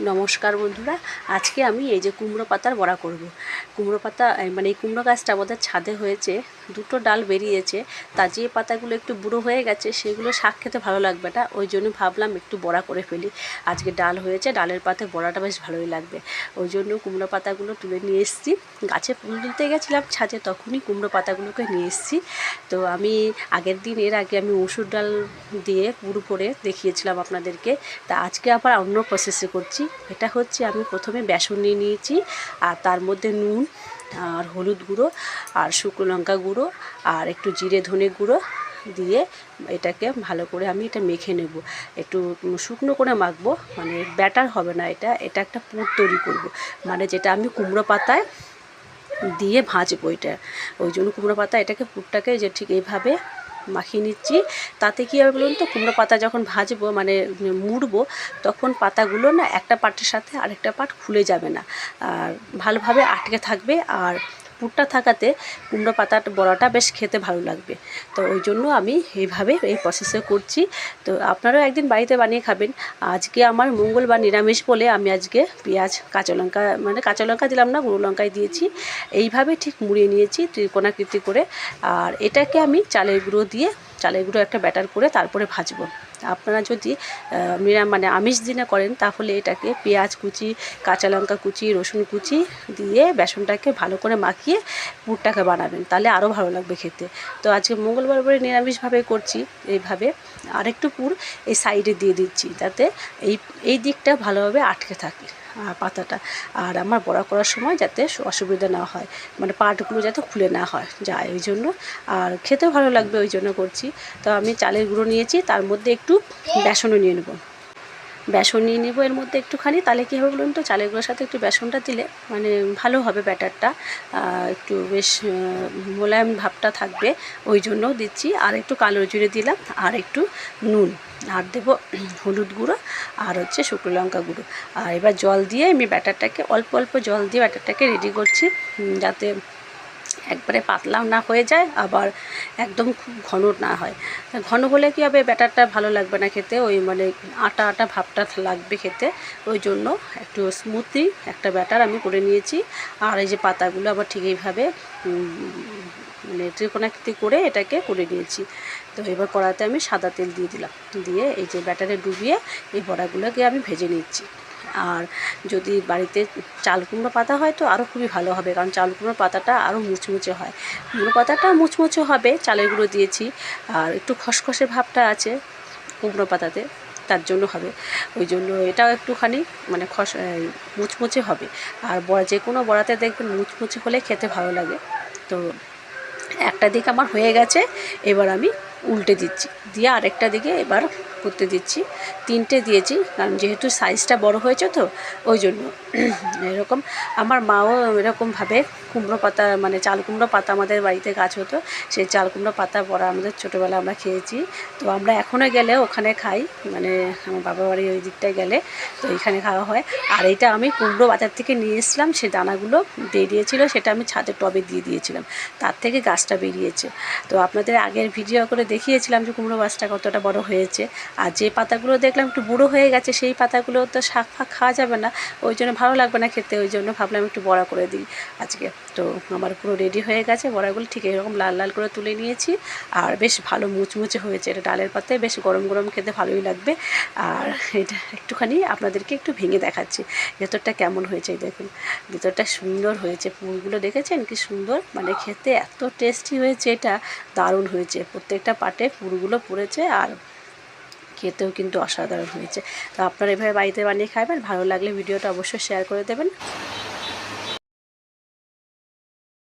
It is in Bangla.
নমস্কার বন্ধুরা, আজকে আমি এই যে কুমড়ো পাতার বড়া করব। কুমড়ো পাতা মানে এই কুমড়ো গাছটা আমাদের ছাদে হয়েছে দুটো ডাল বেরিয়েছে তা যে পাতাগুলো একটু বুড়ো হয়ে গেছে, সেগুলো শাক খেতে ভালো লাগবে না, ওই জন্য ভাবলাম একটু বড়া করে ফেলি। আজকে ডাল হয়েছে, ডালের পাতে বড়াটা বেশ ভালোই লাগবে। ওই জন্য কুমড়ো পাতাগুলো তুলে নিয়ে এসেছি। গাছে ফুল তুলতে গেছিলাম ছাদে, তখনই কুমড়ো পাতাগুলোকে নিয়ে এসেছি। তো আমি আগের দিন, এর আগে আমি মসুর ডাল দিয়ে পুরো করে দেখিয়েছিলাম আপনাদেরকে। তা আজকে আবার অন্য প্রসেসে করছি। এটা হচ্ছে আমি প্রথমে বেসন নিয়ে নিয়েছি, আর তার মধ্যে নুন আর হলুদ গুঁড়ো, আর শুকনো লঙ্কা গুঁড়ো, আর একটু জিরে ধনে গুঁড়ো দিয়ে এটাকে ভালো করে আমি এটা মেখে নেব। একটু শুকনো করে মাখবো মানে ব্যাটার হবে না এটা এটা একটা পুর তৈরি করব। মানে যেটা আমি কুমড়ো পাতায় দিয়ে ভাজবো এটা। ওই জন্য কুমড়ো পাতা এটাকে পুরটাকে যে ঠিক এইভাবে মাখিয়ে নিচ্ছি। তাতে কী হবে বলুন তো, কুমড়ো পাতা যখন ভাজবো মানে মুড়বো, তখন পাতাগুলো না একটা পাটের সাথে আরেকটা পাট খুলে যাবে না। আর ভালোভাবে আটকে থাকবে। আর পুরটা থাকাতে কুমড়ো পাতার বড়াটা বেশ খেতে ভালো লাগবে। তো ওই জন্য আমি এইভাবে এই প্রসেসে করছি। তো আপনারাও একদিন বাড়িতে বানিয়ে খাবেন। আজকে আমার মঙ্গলবার নিরামিষ বলে আমি আজকে পেঁয়াজ, কাঁচা লঙ্কা মানে কাঁচা লঙ্কা দিলাম না, গুঁড়ো লঙ্কায় দিয়েছি। এইভাবে ঠিক মুড়িয়ে নিয়েছি ত্রিকোণাকৃতি করে। আর এটাকে আমি চালের গুঁড়ো দিয়ে, চালের গুঁড়ো একটা ব্যাটার করে তারপরে ভাজবো। আপনারা যদি মানে আমিষ দিনে করেন, তাহলে এটাকে পেঁয়াজ কুচি, কাঁচা লঙ্কা কুচি, রসুন কুচি দিয়ে বেসনটাকে ভালো করে মাখিয়ে পুরটাকে বানাবেন। তাহলে আরও ভালো লাগবে খেতে। তো আজকে মঙ্গলবার করে নিরামিষভাবে করছি এইভাবে। আরেকটু পুর এই সাইডে দিয়ে দিচ্ছি, যাতে এই এই দিকটা ভালোভাবে আটকে থাকে। পাতাটা। আর আমার বড়া করার সময় যাতে অসুবিধা না হয় মানে পাটগুলো যাতে খুলে না হয়, যায় ওই জন্য। আর খেতেও ভালো লাগবে ওই জন্য করছি। তো আমি চালের গুঁড়ো নিয়েছি, তার মধ্যে একটু বেসনও নিয়ে নেব। বেসন নিয়ে নেব এর মধ্যে একটুখানি। তাহলে কী হবে বলুন তো? চালের গুঁড়োর সাথে একটু বেসনটা দিলে মানে ভালো হবে ব্যাটারটা। একটু বেশ মোলায়েম ভাবটা থাকবে। ওই জন্যও দিচ্ছি। আর একটু কালো জিরে দিলাম। আর একটু নুন। আর দেবো হলুদ গুঁড়ো আর হচ্ছে শুকনো লঙ্কা গুঁড়ো। আর এবার জল দিয়ে আমি ব্যাটারটাকে, অল্প অল্প জল দিয়ে ব্যাটারটাকে রেডি করছি। যাতে একবারে পাতলাও না হয়ে যায়, আবার একদম খুব ঘন না হয়। ঘন হলে কী হবে? ব্যাটারটা ভালো লাগবে না খেতে, ওই মানে আটা আটা ভাবটা লাগবে খেতে। ওই জন্য একটু স্মুথলি একটা ব্যাটার আমি করে নিয়েছি। আর এই যে পাতাগুলো আবার ঠিক এইভাবে মানে ত্রিকোণাকৃতি করে এটাকে করে নিয়েছি। তো এবার কড়াতে আমি সাদা তেল দিয়ে দিলাম। দিয়ে এই যে ব্যাটারে ডুবিয়ে এই বড়াগুলোকে আমি ভেজে নিচ্ছি। আর যদি বাড়িতে চাল কুমড়ো পাতা হয় তো আরও খুবই ভালো হবে, কারণ চাল কুমড়ো পাতাটা আরও মুচমুচে হয়। কুমড়ো পাতাটা মুচমুচে হবে, চালের গুঁড়ো দিয়েছি, আর একটু খসখসে ভাবটা আছে কুমড়ো পাতাতে, তার জন্য হবে। ওই জন্য এটাও একটুখানি মানে খস মুচমুচে হবে। আর বড়া, যে কোনো বড়াতে দেখবেন মুচমুচে হলে খেতে ভালো লাগে। তো একটা দিক আমার হয়ে গেছে, এবার আমি উল্টে দিচ্ছি। দিয়ে আরেকটা দিকে এবার করতে দিচ্ছি। তিনটে দিয়েছি, কারণ যেহেতু সাইজটা বড় হয়েছে তো, ওই জন্য। এরকম আমার মাও এরকমভাবে কুমড়ো পাতা মানে চাল কুমড়ো পাতা আমাদের বাড়িতে গাছ হতো সেই চাল কুমড়ো পাতা পড়া আমাদের ছোটোবেলা আমরা খেয়েছি। তো আমরা এখনও গেলে ওখানে খাই মানে আমার বাবা বাড়ি ওই দিকটায় গেলে, তো এইখানে খাওয়া হয়। আর এইটা আমি কুমড়ো বাজার থেকে নিয়ে এসলাম সেই দানাগুলো বেরিয়েছিল, সেটা আমি ছাদের টবে দিয়ে দিয়েছিলাম। তার থেকে গাছটা বেরিয়েছে। তো আপনাদের আগের ভিডিও করে দেখিয়েছিলাম যে কুমড়ো গাছটা কতটা বড় হয়েছে। আর যে পাতাগুলো দেখলাম একটু বুড়ো হয়ে গেছে, সেই পাতাগুলো তো শাক ফাক খাওয়া যাবে না। ওই জন্য ভালো লাগবে না খেতে, ওই জন্য ভাবলাম একটু বড়া করে দিই। আজকে তো আমার পুরো রেডি হয়ে গেছে, বড়াগুলো ঠিক এরকম লাল লাল করে তুলে নিয়েছি। আর বেশ ভালো মুচমুচে হয়েছে, এটা ডালের পাতায় বেশ গরম গরম খেতে ভালোই লাগবে। আর এটা একটুখানি আপনাদেরকে একটু ভেঙে দেখাচ্ছি, ভেতরটা কেমন হয়েছে দেখুন। ভেতরটা সুন্দর হয়েছে, ফুলগুলো দেখেছেন কি সুন্দর? মানে খেতে এত টেস্টি হয়েছে এটা, দারুণ হয়েছে। প্রত্যেকটা পাটে পুরগুলো পুড়েছে আর খেতেও কিন্তু অসাধারণ হয়েছে। তো আপনারা এভাবে বাড়িতে বানিয়ে খাবেন ভালো লাগলে ভিডিওটা অবশ্যই শেয়ার করে দেবেন।